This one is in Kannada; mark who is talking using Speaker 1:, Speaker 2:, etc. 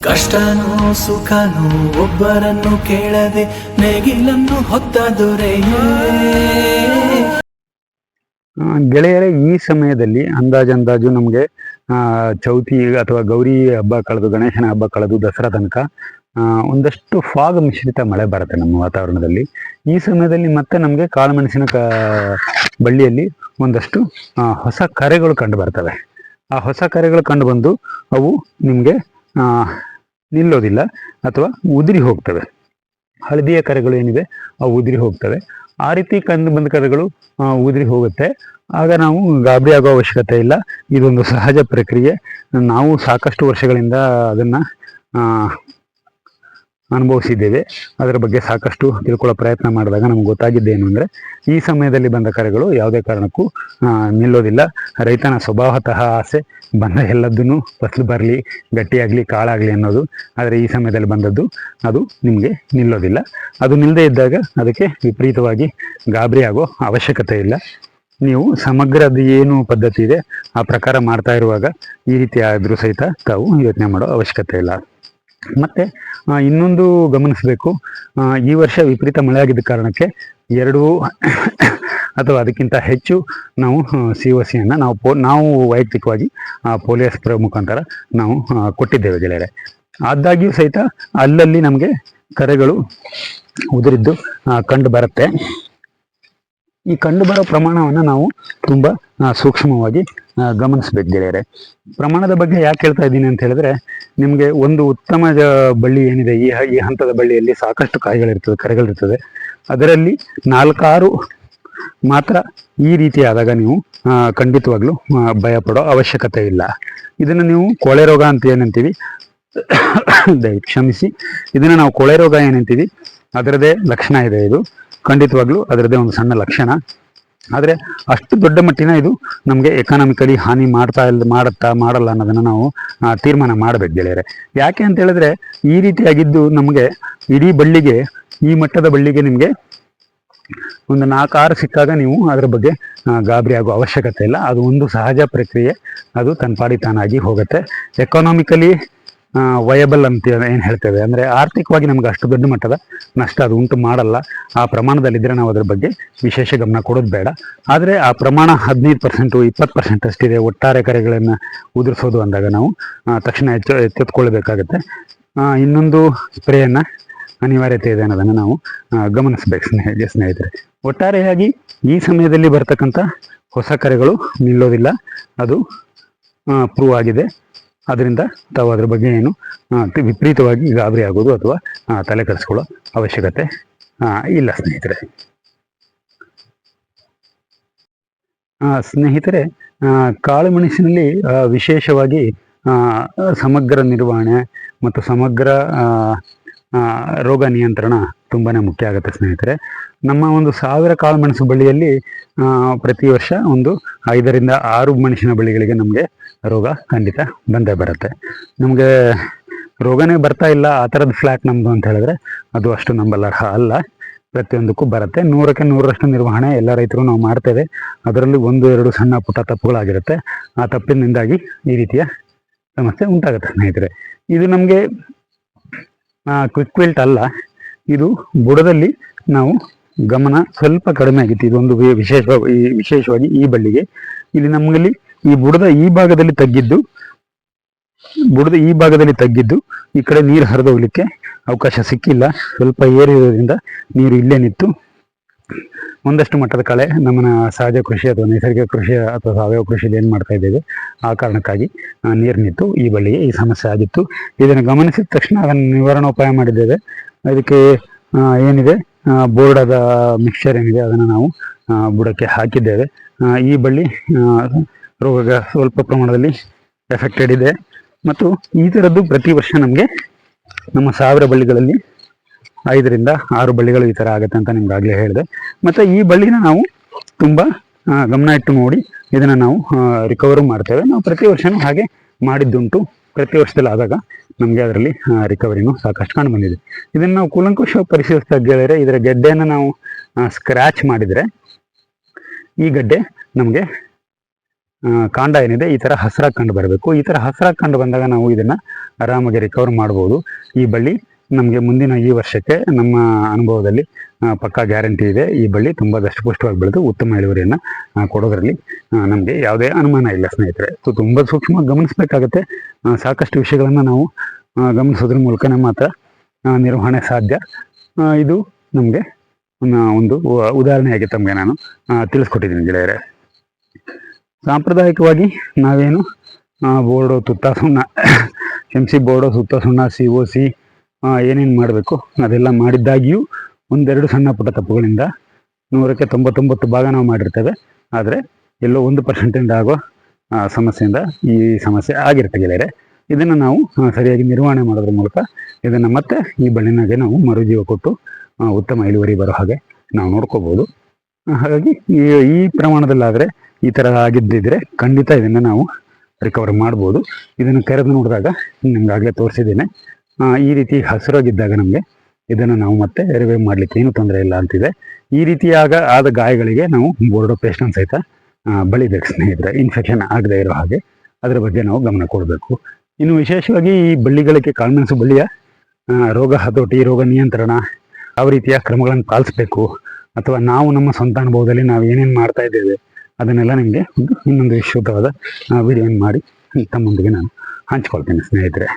Speaker 1: ಕಷ್ಟನೋ ಸುಖನೋ ಒಬ್ಬರನ್ನು ಕೇಳದೆ ನೇಗಿಲನ್ನು ಹೊತ್ತ
Speaker 2: ಗೆಳೆಯರೇ, ಈ ಸಮಯದಲ್ಲಿ ಅಂದಾಜು ಅಂದಾಜು ನಮಗೆ ಚೌತಿ ಅಥವಾ ಗೌರಿ ಹಬ್ಬ ಕಳೆದು, ಗಣೇಶನ ಹಬ್ಬ ಕಳೆದು, ದಸರಾ ತನಕ ಒಂದಷ್ಟು ಫಾಗ್ ಮಿಶ್ರಿತ ಮಳೆ ಬರುತ್ತೆ ನಮ್ಮ ವಾತಾವರಣದಲ್ಲಿ. ಈ ಸಮಯದಲ್ಲಿ ಮತ್ತೆ ನಮಗೆ ಕಾಳುಮೆಣಸಿನ ಕ, ಬಳ್ಳಿಯಲ್ಲಿ ಒಂದಷ್ಟು ಹೊಸ ಕರೆಗಳು ಕಂಡು ಬರ್ತವೆ. ಆ ಹೊಸ ಕರೆಗಳು ಕಂಡು ಬಂದು ಅವು ನಿಮಗೆ ನಿಲ್ಲೋದಿಲ್ಲ ಅಥವಾ ಉದುರಿ ಹೋಗ್ತವೆ. ಹಳದಿಯ ಕರೆಗಳು ಏನಿದೆ, ಅವು ಉದುರಿ ಹೋಗ್ತವೆ. ಆ ರೀತಿ ಕಂದು ಬಂದ ಕರೆಗಳು ಉದುರಿ ಹೋಗುತ್ತೆ. ಆಗ ನಾವು ಗಾಬರಿ ಆಗೋ ಅವಶ್ಯಕತೆ ಇಲ್ಲ. ಇದೊಂದು ಸಹಜ ಪ್ರಕ್ರಿಯೆ. ನಾವು ಸಾಕಷ್ಟು ವರ್ಷಗಳಿಂದ ಅದನ್ನ ಅನುಭವಿಸಿದ್ದೇವೆ. ಅದರ ಬಗ್ಗೆ ಸಾಕಷ್ಟು ತಿಳ್ಕೊಳ್ಳೋ ಪ್ರಯತ್ನ ಮಾಡಿದಾಗ ನಮ್ಗೆ ಗೊತ್ತಾಗಿದ್ದೇನು ಅಂದರೆ, ಈ ಸಮಯದಲ್ಲಿ ಬಂದ ಕರೆಗಳು ಯಾವುದೇ ಕಾರಣಕ್ಕೂ ನಿಲ್ಲೋದಿಲ್ಲ. ರೈತನ ಸ್ವಭಾವತಃ ಆಸೆ ಬಂದ ಎಲ್ಲದನ್ನು ಫಸಲು ಬರಲಿ, ಗಟ್ಟಿಯಾಗಲಿ, ಕಾಳಾಗಲಿ ಅನ್ನೋದು. ಆದರೆ ಈ ಸಮಯದಲ್ಲಿ ಬಂದದ್ದು ಅದು ನಿಮಗೆ ನಿಲ್ಲೋದಿಲ್ಲ. ಅದು ನಿಲ್ಲದೇ ಇದ್ದಾಗ ಅದಕ್ಕೆ ವಿಪರೀತವಾಗಿ ಗಾಬರಿ ಆಗೋ ಅವಶ್ಯಕತೆ ಇಲ್ಲ. ನೀವು ಸಮಗ್ರದ ಏನು ಪದ್ಧತಿ ಇದೆ, ಆ ಪ್ರಕಾರ ಮಾಡ್ತಾ ಇರುವಾಗ ಈ ರೀತಿ ಆದರೂ ಸಹಿತ ತಾವು ಯೋಚನೆ ಮಾಡೋ ಅವಶ್ಯಕತೆ ಇಲ್ಲ. ಮತ್ತೆ ಇನ್ನೊಂದು ಗಮನಿಸಬೇಕು. ಈ ವರ್ಷ ವಿಪರೀತ ಮಳೆ ಆಗಿದ್ದ ಕಾರಣಕ್ಕೆ ಎರಡು ಅಥವಾ ಅದಕ್ಕಿಂತ ಹೆಚ್ಚು ನಾವು ಸಿ ಒ ಸಿಯನ್ನು ನಾವು ಪೋ, ನಾವು ವೈಯಕ್ತಿಕವಾಗಿ ಪೋಲಿಯೋ ಸ್ಪ್ರೇ ಮುಖಾಂತರ ನಾವು ಕೊಟ್ಟಿದ್ದೇವೆ ಗೆಳೆಯರೆ. ಆದಾಗ್ಯೂ ಸಹಿತ ಅಲ್ಲಲ್ಲಿ ನಮಗೆ ಕರೆಗಳು ಉದುರಿದ್ದು ಕಂಡು ಬರುತ್ತೆ. ಈ ಕಂಡು ಬರೋ ಪ್ರಮಾಣವನ್ನು ನಾವು ತುಂಬ ಸೂಕ್ಷ್ಮವಾಗಿ ಗಮನಿಸ್ಬೇಕು ಗೆಳೆಯರೆ. ಪ್ರಮಾಣದ ಬಗ್ಗೆ ಯಾಕೆ ಹೇಳ್ತಾ ಇದ್ದೀನಿ ಅಂತ ಹೇಳಿದ್ರೆ ನಿಮಗೆ ಒಂದು ಉತ್ತಮ ಬಳ್ಳಿ ಏನಿದೆ ಈ ಈ ಹಂತದ ಬಳ್ಳಿಯಲ್ಲಿ ಸಾಕಷ್ಟು ಕಾಯಿಗಳಿರ್ತದೆ ಕರೆಗಳಿರ್ತದೆ. ಅದರಲ್ಲಿ ನಾಲ್ಕಾರು ಮಾತ್ರ ಈ ರೀತಿ ಆದಾಗ ನೀವು ಖಂಡಿತವಾಗ್ಲೂ ಆ, ಭಯ ಪಡೋ ಅವಶ್ಯಕತೆ ಇಲ್ಲ. ಇದನ್ನು ನೀವು ಕೊಳೆ ರೋಗ ಅಂತ ಏನಂತೀವಿ? ದಯವಿಟ್ಟು ಕ್ಷಮಿಸಿ. ಇದನ್ನು ನಾವು ಕೊಳೆ ರೋಗ ಏನಂತೀವಿ? ಅದರದೇ ಲಕ್ಷಣ ಇದೆ ಇದು. ಖಂಡಿತವಾಗ್ಲೂ ಅದರದೇ ಒಂದು ಸಣ್ಣ ಲಕ್ಷಣ. ಆದರೆ ಅಷ್ಟು ದೊಡ್ಡ ಮಟ್ಟಿನ ಇದು ನಮಗೆ ಎಕಾನಮಿಕಲಿ ಹಾನಿ ಮಾಡ್ತಾ ಇಲ್ಲ, ಮಾಡುತ್ತಾ, ಮಾಡಲ್ಲ ಅನ್ನೋದನ್ನು ನಾವು ತೀರ್ಮಾನ ಮಾಡಬೇಕು ಗೆಳೆಯರೆ. ಯಾಕೆ ಅಂತ ಹೇಳಿದ್ರೆ ಈ ರೀತಿಯಾಗಿದ್ದು ನಮಗೆ ಇಡೀ ಬಳ್ಳಿಗೆ, ಈ ಮಟ್ಟದ ಬಳ್ಳಿಗೆ ನಿಮಗೆ ಒಂದು ನಾಲ್ಕು ಆರು ಸಿಕ್ಕಾಗ ನೀವು ಅದರ ಬಗ್ಗೆ ಗಾಬರಿ ಆಗೋ ಅವಶ್ಯಕತೆ ಇಲ್ಲ. ಅದು ಒಂದು ಸಹಜ ಪ್ರಕ್ರಿಯೆ. ಅದು ತನ್ನ ಪಾಡಿ ತಾನಾಗಿ ಹೋಗುತ್ತೆ. ಎಕಾನಾಮಿಕಲಿ ವಯಬಲ್ ಅಂತ ಏನು ಹೇಳ್ತೇವೆ? ಅಂದರೆ ಆರ್ಥಿಕವಾಗಿ ನಮ್ಗೆ ಅಷ್ಟು ದೊಡ್ಡ ಮಟ್ಟದ ನಷ್ಟ ಅದು ಉಂಟು ಮಾಡಲ್ಲ. ಆ ಪ್ರಮಾಣದಲ್ಲಿದ್ದರೆ ನಾವು ಅದ್ರ ಬಗ್ಗೆ ವಿಶೇಷ ಗಮನ ಕೊಡೋದು ಬೇಡ. ಆದರೆ ಆ ಪ್ರಮಾಣ ಹದಿನೈದು ಪರ್ಸೆಂಟು ಇಪ್ಪತ್ತು ಪರ್ಸೆಂಟ್ ಅಷ್ಟಿದೆ. ಒಟ್ಟಾರೆ ಕರೆಗಳನ್ನು ಉದುರಿಸೋದು ಅಂದಾಗ ನಾವು ತಕ್ಷಣ ಎಚ್ಚ ಎತ್ತೆತ್ಕೊಳ್ಬೇಕಾಗತ್ತೆ ಇನ್ನೊಂದು ಸ್ಪ್ರೇಯನ್ನು ಅನಿವಾರ್ಯತೆ ಇದೆ ಅನ್ನೋದನ್ನು ನಾವು ಗಮನಿಸ್ಬೇಕು ಸ್ನೇಹ ಸ್ನೇಹಿತರೆ. ಒಟ್ಟಾರೆಯಾಗಿ ಈ ಸಮಯದಲ್ಲಿ ಬರ್ತಕ್ಕಂಥ ಹೊಸ ಕರೆಗಳು ನಿಲ್ಲೋದಿಲ್ಲ. ಅದು ಪ್ರೂವ್ ಆಗಿದೆ. ಅದರಿಂದ ತಾವು ಅದ್ರ ಬಗ್ಗೆ ಏನು ವಿಪರೀತವಾಗಿ ಗಾಬರಿ ಆಗೋದು ಅಥವಾ ತಲೆ ಕರೆಸ್ಕೊಳ್ಳೋ ಅವಶ್ಯಕತೆ ಇಲ್ಲ ಸ್ನೇಹಿತರೆ. ಸ್ನೇಹಿತರೆ ಆ, ಕಾಳು ಮೆಣಸಿನಲ್ಲಿ ವಿಶೇಷವಾಗಿ ಸಮಗ್ರ ನಿರ್ವಹಣೆ ಮತ್ತು ಸಮಗ್ರ ರೋಗ ನಿಯಂತ್ರಣ ತುಂಬಾ ಮುಖ್ಯ ಆಗುತ್ತೆ ಸ್ನೇಹಿತರೆ. ನಮ್ಮ ಒಂದು ಸಾವಿರ ಕಾಳುಮೆಣಸು ಬಳ್ಳಿಯಲ್ಲಿ ಪ್ರತಿ ವರ್ಷ ಒಂದು ಐದರಿಂದ ಆರು ಮನುಷ್ಯನ ಬಳ್ಳಿಗಳಿಗೆ ನಮಗೆ ರೋಗ ಖಂಡಿತ ಬಂದೇ ಬರುತ್ತೆ. ನಮಗೆ ರೋಗನೇ ಬರ್ತಾ ಇಲ್ಲ, ಆ ಥರದ ಫ್ಲ್ಯಾಟ್ ನಮ್ಮದು ಅಂತ ಹೇಳಿದ್ರೆ ಅದು ಅಷ್ಟು ನಂಬಲರ್ಹ ಅಲ್ಲ. ಪ್ರತಿಯೊಂದಕ್ಕೂ ಬರುತ್ತೆ. ನೂರಕ್ಕೆ ನೂರರಷ್ಟು ನಿರ್ವಹಣೆ ಎಲ್ಲ ರೈತರು ನಾವು ಮಾಡ್ತೇವೆ. ಅದರಲ್ಲಿ ಒಂದು, ಎರಡು ಸಣ್ಣ ಪುಟ್ಟ ತಪ್ಪುಗಳಾಗಿರುತ್ತೆ. ಆ ತಪ್ಪಿನಿಂದಾಗಿ ಈ ರೀತಿಯ ಸಮಸ್ಯೆ ಉಂಟಾಗುತ್ತೆ ಸ್ನೇಹಿತರೆ. ಇದು ನಮಗೆ ಕ್ವಿಕ್ ವಿಲ್ಟ್ ಅಲ್ಲ. ಇದು ಬುಡದಲ್ಲಿ ನಾವು ಗಮನ ಸ್ವಲ್ಪ ಕಡಿಮೆ ಆಗಿತ್ತು. ಇದೊಂದು ವಿಶೇಷವಾಗಿ ವಿಶೇಷವಾಗಿ ಈ ಬಳ್ಳಿಗೆ. ಇಲ್ಲಿ ನಮ್ಮಲ್ಲಿ ಈ ಬುಡದ ಈ ಭಾಗದಲ್ಲಿ ತಗ್ಗಿದ್ದು, ಬುಡದ ಈ ಭಾಗದಲ್ಲಿ ತಗ್ಗಿದ್ದು, ಈ ಕಡೆ ನೀರು ಹರಿದೋಗ್ಲಿಕ್ಕೆ ಅವಕಾಶ ಸಿಕ್ಕಿಲ್ಲ. ಸ್ವಲ್ಪ ಏರಿರೋದ್ರಿಂದ ನೀರು ಇಲ್ಲೇ ನಿಂತು ಒಂದಷ್ಟು ಮಟ್ಟದ ಕಳೆ ನಮ್ಮನ್ನ ಸಹಜ ಕೃಷಿ ಅಥವಾ ನೈಸರ್ಗಿಕ ಕೃಷಿ ಅಥವಾ ಸಾವಯವ ಕೃಷಿಯಲ್ಲಿ ಏನು ಮಾಡ್ತಾ ಇದ್ದೇವೆ, ಆ ಕಾರಣಕ್ಕಾಗಿ ನೀರು ನಿಂತು ಈ ಬಳ್ಳಿಗೆ ಈ ಸಮಸ್ಯೆ ಆಗಿತ್ತು. ಇದನ್ನು ಗಮನಿಸಿದ ತಕ್ಷಣ ಅದನ್ನು ನಿವಾರಣೋಪಾಯ ಮಾಡಿದ್ದೇವೆ. ಅದಕ್ಕೆ ಏನಿದೆ ಬೋರ್ಡದ ಮಿಕ್ಸ್ಚರ್ ಏನಿದೆ ಅದನ್ನು ನಾವು ಬುಡಕ್ಕೆ ಹಾಕಿದ್ದೇವೆ. ಈ ಬಳ್ಳಿ ರೋಗ ಸ್ವಲ್ಪ ಪ್ರಮಾಣದಲ್ಲಿ ಎಫೆಕ್ಟೆಡ್ ಇದೆ. ಮತ್ತು ಈ ಥರದ್ದು ಪ್ರತಿ ವರ್ಷ ನಮಗೆ ನಮ್ಮ ಸಾವಿರ ಬಳ್ಳಿಗಳಲ್ಲಿ ಐದರಿಂದ ಆರು ಬಳ್ಳಿಗಳು ಈ ಥರ ಆಗುತ್ತೆ ಅಂತ ನಿಮ್ಗೆ ಆಗಲೇ ಹೇಳಿದೆ. ಮತ್ತು ಈ ಬಳ್ಳಿನ ನಾವು ತುಂಬ ಗಮನ ಇಟ್ಟು ನೋಡಿ ಇದನ್ನು ನಾವು ರಿಕವರು ಮಾಡ್ತೇವೆ. ನಾವು ಪ್ರತಿ ವರ್ಷನೂ ಹಾಗೆ ಮಾಡಿದ್ದುಂಟು. ಪ್ರತಿ ವರ್ಷದಲ್ಲಿ ಆದಾಗ ನಮಗೆ ಅದರಲ್ಲಿ ರಿಕವರಿನೂ ಸಾಕಷ್ಟು ಕಂಡು ಬಂದಿದೆ. ಇದನ್ನು ನಾವು ಕೂಲಂಕುಷ ಪರಿಶೀಲಿಸ್ತಾ ಹೇಳಿದ್ರೆ ಇದರ ಗೆಡ್ಡೆಯನ್ನು ನಾವು ಸ್ಕ್ರ್ಯಾಚ್ ಮಾಡಿದರೆ ಈ ಗಡ್ಡೆ ನಮಗೆ ಕಾಂಡ ಏನಿದೆ ಈ ಥರ ಹಸಿರಾಗಿ ಕಂಡು ಬರಬೇಕು. ಈ ಥರ ಹಸಿರಾಗಿ ಕಂಡು ಬಂದಾಗ ನಾವು ಇದನ್ನು ಆರಾಮಾಗಿ ರಿಕವರ್ ಮಾಡ್ಬೋದು. ಈ ಬಳ್ಳಿ ನಮಗೆ ಮುಂದಿನ ಈ ವರ್ಷಕ್ಕೆ ನಮ್ಮ ಅನುಭವದಲ್ಲಿ ಪಕ್ಕಾ ಗ್ಯಾರಂಟಿ ಇದೆ. ಈ ಬಳ್ಳಿ ತುಂಬ ದಷ್ಟಪುಷ್ಟವಾಗಿ ಬೆಳೆದು ಉತ್ತಮ ಇಳುವರಿಯನ್ನು ಕೊಡೋದರಲ್ಲಿ ನಮಗೆ ಯಾವುದೇ ಅನುಮಾನ ಇಲ್ಲ ಸ್ನೇಹಿತರೆ. ಸೊ, ತುಂಬ ಸೂಕ್ಷ್ಮವಾಗಿ ಗಮನಿಸಬೇಕಾಗತ್ತೆ. ಸಾಕಷ್ಟು ವಿಷಯಗಳನ್ನು ನಾವು ಗಮನಿಸೋದ್ರ ಮೂಲಕನೇ ಮಾತ್ರ ನಿರ್ವಹಣೆ ಸಾಧ್ಯ. ಇದು ನಮಗೆ ಒಂದು ಉದಾಹರಣೆಯಾಗಿ ತಮಗೆ ನಾನು ತಿಳಿಸ್ಕೊಟ್ಟಿದ್ದೀನಿ ಗೆಳೆಯರೆ. ಸಾಂಪ್ರದಾಯಿಕವಾಗಿ ನಾವೇನು ಬೋರ್ಡೋ ತುತ್ತ ಸುಣ್ಣ ಎಂ ಸಿ ಬೋರ್ಡೋ ಸುತ್ತ ಸುಣ್ಣ ಸಿ ಒ ಸಿ ಏನೇನು ಮಾಡಬೇಕು ಅದೆಲ್ಲ ಮಾಡಿದ್ದಾಗಿಯೂ ಒಂದೆರಡು ಸಣ್ಣ ಪುಟ್ಟ ತಪ್ಪುಗಳಿಂದ ನೂರಕ್ಕೆ ತೊಂಬತ್ತೊಂಬತ್ತು ಭಾಗ ನಾವು ಮಾಡಿರ್ತೇವೆ. ಆದರೆ ಎಲ್ಲೋ ಒಂದು ಪರ್ಸೆಂಟಿಂದ ಆಗೋ ಸಮಸ್ಯೆಯಿಂದ ಈ ಸಮಸ್ಯೆ ಆಗಿರುತ್ತೆ ಗೆಳೆಯರೆ. ಇದನ್ನು ನಾವು ಸರಿಯಾಗಿ ನಿರ್ವಹಣೆ ಮಾಡೋದ್ರ ಮೂಲಕ ಇದನ್ನು ಮತ್ತೆ ಈ ಬಳ್ಳಿನಾಗೆ ನಾವು ಮರುಜೀವ ಕೊಟ್ಟು ಉತ್ತಮ ಇಳುವರಿ ಬರೋ ಹಾಗೆ ನಾವು ನೋಡ್ಕೋಬೋದು. ಹಾಗಾಗಿ ಈ ಈ ಪ್ರಮಾಣದಲ್ಲಾದರೆ ಈ ಥರ ಆಗಿದ್ದಿದ್ರೆ ಖಂಡಿತ ಇದನ್ನು ನಾವು ರಿಕವರ್ ಮಾಡ್ಬೋದು. ಇದನ್ನು ಕರೆದು ನೋಡಿದಾಗ ನಿಮಗಾಗಲೇ ತೋರಿಸಿದ್ದೇನೆ. ಈ ರೀತಿ ಹಸಿರಾಗಿದ್ದಾಗ ನಮಗೆ ಇದನ್ನು ನಾವು ಮತ್ತೆ ರಿವೈವ್ ಮಾಡಲಿಕ್ಕೆ ಏನು ತೊಂದರೆ ಇಲ್ಲ ಅಂತಿದೆ. ಈ ರೀತಿಯಾಗ ಆದ ಗಾಯಗಳಿಗೆ ನಾವು ಬೋರ್ಡೋ ಪೇಸ್ಟನ್ನು ಸಹಿತ ಬಳಿಬೇಕು ಸ್ನೇಹಿತರೆ ಇನ್ಫೆಕ್ಷನ್ ಆಗದೇ ಇರೋ ಹಾಗೆ ಅದರ ಬಗ್ಗೆ ನಾವು ಗಮನ ಕೊಡಬೇಕು. ಇನ್ನು ವಿಶೇಷವಾಗಿ ಈ ಬಳ್ಳಿಗಳಿಗೆ ಕಾಳುಮೆಣಸು ಬಳ್ಳಿಯ ರೋಗ ಹತೋಟಿ, ರೋಗ ನಿಯಂತ್ರಣ, ಯಾವ ರೀತಿಯ ಕ್ರಮಗಳನ್ನು ಪಾಲಿಸಬೇಕು, ಅಥವಾ ನಾವು ನಮ್ಮ ಸ್ವಂತ ಅನುಭವದಲ್ಲಿ ನಾವು ಏನೇನು ಮಾಡ್ತಾ ಇದ್ದೇವೆ, ಅದನ್ನೆಲ್ಲ ನಿಮಗೆ ಒಂದು ಇನ್ನೊಂದು ವಿಶ್ವತವಾದ ವಿಡಿಯೋ ಮಾಡಿ ತಮ್ಮೊಂದಿಗೆ ನಾನು ಹಂಚ್ಕೊಳ್ತೇನೆ ಸ್ನೇಹಿತರೆ.